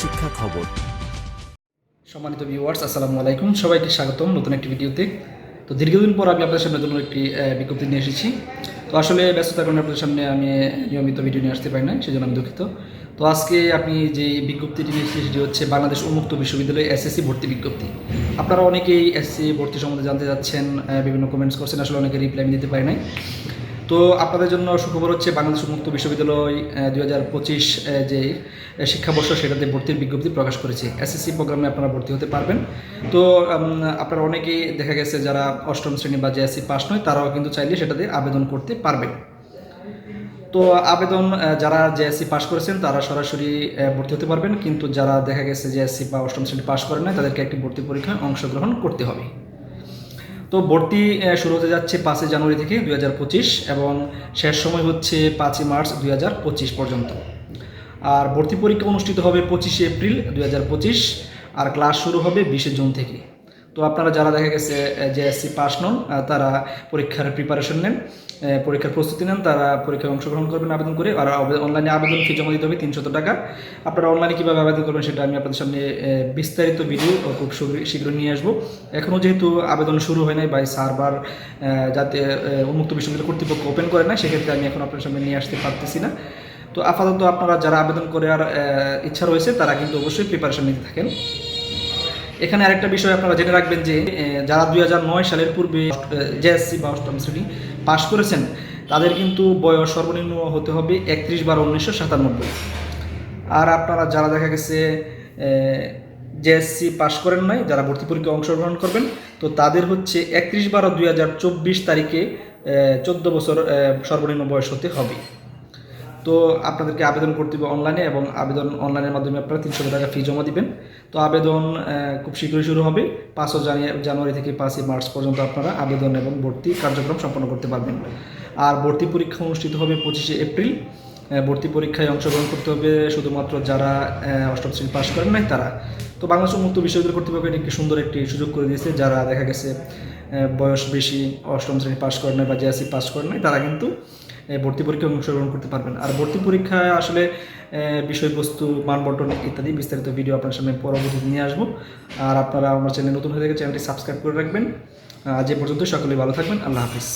শিক্ষা খবর। সম্মানিত ভিউয়ার্স আসসালামু আলাইকুম। সবাইকে স্বাগতম নতুন একটি ভিডিওতে। তো দীর্ঘদিন পর আমি আপনাদের সামনে নতুন একটি বিজ্ঞপ্তি নিয়ে এসেছি। তো আসলে ব্যস্ততার কারণে আপনাদের সামনে আমি নিয়মিত ভিডিও নিয়ে আসতে পারি না সেজন্য আমি দুঃখিত। তো আজকে আপনি যে বিজ্ঞপ্তিটি নিয়ে এসেছি সেটি হচ্ছে বাংলাদেশ উন্মুক্ত বিশ্ববিদ্যালয়ে এসএসসি ভর্তি বিজ্ঞপ্তি। আপনারা অনেকেই এসএসসি ভর্তি সম্বন্ধে জানতে যাচ্ছেন বিভিন্ন কমেন্টস করছেন, আসলে অনেকে রিপ্লাই আমি দিতে পারি নাই। তো আপনাদের জন্য সুখবর হচ্ছে বাংলাদেশ উন্মুক্ত বিশ্ববিদ্যালয় দুই হাজার পঁচিশ যে শিক্ষাবর্ষ সেটাতে ভর্তির বিজ্ঞপ্তি প্রকাশ করেছে। এসএসসি প্রোগ্রামে আপনারা ভর্তি হতে পারবেন। তো আপনারা অনেকেই দেখা গেছে যারা অষ্টম শ্রেণি বা জেএসসি পাস নয়, তারাও কিন্তু চাইলে সেটাতে আবেদন করতে পারবেন। তো, আবেদন যারা জেএসসি পাস করেছেন, তারা সরাসরি ভর্তি হতে পারবেন। কিন্তু যারা দেখা গেছে জেএসসি বা অষ্টম শ্রেণি পাস করেন না তাদেরকে একটি ভর্তি পরীক্ষায় অংশগ্রহণ করতে হবে। তো ভর্তি শুরু হতে যাচ্ছে পাঁচই জানুয়ারি থেকে দু হাজার পঁচিশ এবং শেষ সময় হচ্ছে পাঁচই মার্চ দু হাজার পঁচিশ পর্যন্ত। আর ভর্তি পরীক্ষা অনুষ্ঠিত হবে পঁচিশে এপ্রিল দু হাজার পঁচিশ, আর ক্লাস শুরু হবে বিশে জুন থেকে। তো আপনারা যারা দেখা গেছে যে এসসি পাস নন তারা পরীক্ষার প্রিপারেশন নেন পরীক্ষার প্রস্তুতি নেন, তারা পরীক্ষায় অংশগ্রহণ করবেন, আবেদন করে, আর অনলাইনে আবেদন ফি জমা দিতে হবে তিনশত টাকা। আপনারা অনলাইনে কীভাবে আবেদন করবেন সেটা আমি আপনাদের সামনে বিস্তারিত ভিডিও খুব শীঘ্র- নিয়ে আসব। এখনও যেহেতু আবেদন শুরু হয় নাই বা সার্ভার যাতে উন্মুক্ত বিশ্ববিদ্যালয় কর্তৃপক্ষ ওপেন করে না সেক্ষেত্রে আমি এখন আপনার সামনে নিয়ে আসতে পারতেছি না। তো আপাতত আপনারা যারা আবেদন করার ইচ্ছা রয়েছে, তারা কিন্তু অবশ্যই প্রিপারেশন নিতে থাকেন। এখানে আরেকটা বিষয় আপনারা জেনে রাখবেন যে যারা দুই নয় সালের পূর্বে জেএসসি বা অষ্টম শ্রেণি পাশ করেছেন, তাদের কিন্তু বয়স সর্বনিম্ন হতে হবে একত্রিশ বারো উনিশশো সাতানব্বই। আর আপনারা যারা দেখা গেছে জেএসসি পাশ করেন নাই, যারা ভর্তি পরীক্ষায় অংশগ্রহণ করবেন, তো তাদের হচ্ছে একত্রিশ বারো দুই তারিখে চোদ্দ বছর সর্বনিম্ন বয়স হতে হবে। তো আপনাদেরকে আবেদন করতে হবে অনলাইনে এবং আবেদন অনলাইনের মাধ্যমে আপনারা তিনশো টাকা ফি জমা দিবেন। তো আবেদন খুব শীঘ্রই শুরু হবে। পাঁচও জানুয়ারি থেকে পাঁচই মার্চ পর্যন্ত আপনারা আবেদন এবং ভর্তি কার্যক্রম সম্পন্ন করতে পারবেন। আর ভর্তি পরীক্ষা অনুষ্ঠিত হবে পঁচিশে এপ্রিল। ভর্তি পরীক্ষায় অংশগ্রহণ করতে হবে শুধুমাত্র যারা অষ্টম শ্রেণি পাশ করেন নাই, তারা। তো বাংলাদেশ উন্মুক্ত বিশ্ববিদ্যালয় কর্তৃপক্ষ একটি সুন্দর একটি সুযোগ করে দিয়েছে। যারা দেখা গেছে বয়স বেশি, অষ্টম শ্রেণি পাশ করেন বা জেএসসি পাশ করেন নাই, তারা কিন্তু ভর্তি পরীক্ষায় অংশগ্রহণ করতে পারবেন। আর ভর্তি পরীক্ষায় আসলে বিষয়বস্তু মানবন্টন ইত্যাদি বিস্তারিত ভিডিও আপনার সামনে পরবর্তীতে নিয়ে আসব। আর আপনারা আমার চ্যানেল নতুন হয়ে থাকে চ্যানেলটি সাবস্ক্রাইব করে রাখবেন। আজ এ পর্যন্ত সকলেই ভালো থাকবেন। আল্লাহ হাফিজ।